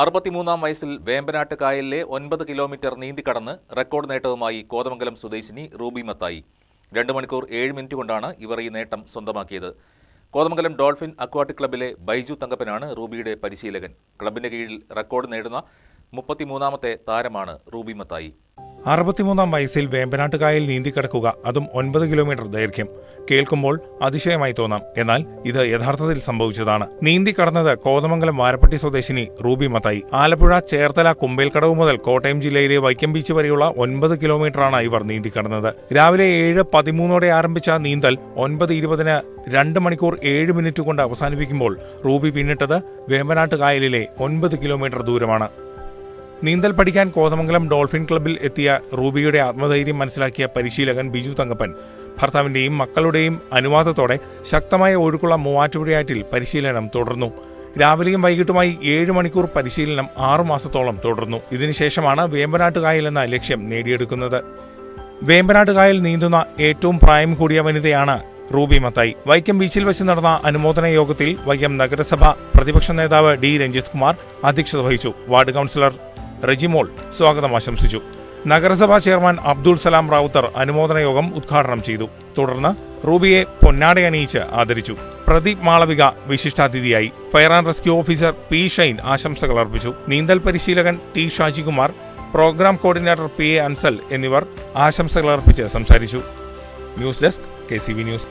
അറുപത്തിമൂന്നാം വയസ്സിൽ വേമ്പനാട്ട് കായലിലെ ഒൻപത് കിലോമീറ്റർ നീന്തിക്കടന്ന് റെക്കോർഡ് നേട്ടവുമായി കോതമംഗലം സ്വദേശിനി റൂബി മത്തായി. രണ്ട് മണിക്കൂർ ഏഴ് മിനിറ്റ് കൊണ്ടാണ് ഇവർ ഈ നേട്ടം സ്വന്തമാക്കിയത്. കോതമംഗലം ഡോൾഫിൻ അക്വാട്ടിക് ക്ലബിലെ ബൈജു തങ്കപ്പനാണ് റൂബിയുടെ പരിശീലകൻ. ക്ലബിന്റെ കീഴിൽ റെക്കോർഡ് നേടുന്ന മുപ്പത്തിമൂന്നാമത്തെ താരമാണ് റൂബി മത്തായി. അറുപത്തിമൂന്നാം വയസ്സിൽ വേമ്പനാട്ടുകായൽ നീന്തിക്കിടക്കുക അതും ഒൻപത് കിലോമീറ്റർ ദൈർഘ്യം. കേൾക്കുമ്പോൾ അതിശയമായി തോന്നാം. എന്നാൽ ഇത് യഥാർത്ഥത്തിൽ സംഭവിച്ചതാണ്. നീന്തി കടന്നത് കോതമംഗലം വാരപ്പട്ടി സ്വദേശിനി റൂബി മത്തായി. ആലപ്പുഴ ചേർത്തല കുമ്പേൽക്കടവ് മുതൽ കോട്ടയം ജില്ലയിലെ വൈക്കം ബീച്ച് വരെയുള്ള ഒൻപത് കിലോമീറ്ററാണ് ഇവർ നീന്തി കടന്നത് രാവിലെ ഏഴ് പതിമൂന്നോടെ ആരംഭിച്ച നീന്തൽ ഒൻപത് ഇരുപതിന് രണ്ട് മണിക്കൂർ ഏഴ് മിനിറ്റ് കൊണ്ട് അവസാനിപ്പിക്കുമ്പോൾ റൂബി പിന്നിട്ടത് വേമ്പനാട്ട് കായലിലെ ഒൻപത് കിലോമീറ്റർ ദൂരമാണ്. നീന്തൽ പഠിക്കാൻ കോതമംഗലം ഡോൾഫിൻ ക്ലബ്ബിൽ എത്തിയ റൂബിയുടെ ആത്മധൈര്യം മനസ്സിലാക്കിയ പരിശീലകൻ ബിജു തങ്കപ്പൻ ഭർത്താവിന്റെയും മക്കളുടെയും അനുവാദത്തോടെ ശക്തമായ ഒഴുക്കുള്ള മൂവാറ്റുപുഴയാറ്റിൽ പരിശീലനം തുടർന്നു. രാവിലെയും വൈകിട്ടുമായി ഏഴ് മണിക്കൂർ പരിശീലനം ആറു മാസത്തോളം തുടർന്നു. ഇതിനുശേഷമാണ് വേമ്പനാട്ടുകായൽ എന്ന ലക്ഷ്യം നേടിയെടുക്കുന്നത്. വേമ്പനാട്ടുകായൽ നീന്തുന്ന ഏറ്റവും പ്രായം കൂടിയ വനിതയാണ് റൂബി മത്തായി. വൈക്കം ബീച്ചിൽ വെച്ച് നടന്ന അനുമോദന യോഗത്തിൽ വൈക്കം നഗരസഭ പ്രതിപക്ഷ നേതാവ് ഡി രഞ്ജിത് കുമാർ അധ്യക്ഷത വഹിച്ചു. വാർഡ് കൌൺസിലർ റെജിമോൾ സ്വാഗതം ആശംസിച്ചു. നഗരസഭാ ചെയർമാൻ അബ്ദുൾ സലാം റാവുത്തർ അനുമോദന യോഗം ഉദ്ഘാടനം ചെയ്തു. തുടർന്ന് റൂബിയെ പൊന്നാടയണിയിച്ച് ആദരിച്ചു. Pradeep Malavika വിശിഷ്ടാതിഥിയായി. Fire and rescue officer P Shine ആശംസകൾ അർപ്പിച്ചു. നീന്തൽ പരിശീലകൻ T Shajikumar programme coordinator P A Ansal എന്നിവർ ആശംസകൾ അർപ്പിച്ച് സംസാരിച്ചു. News desk K news.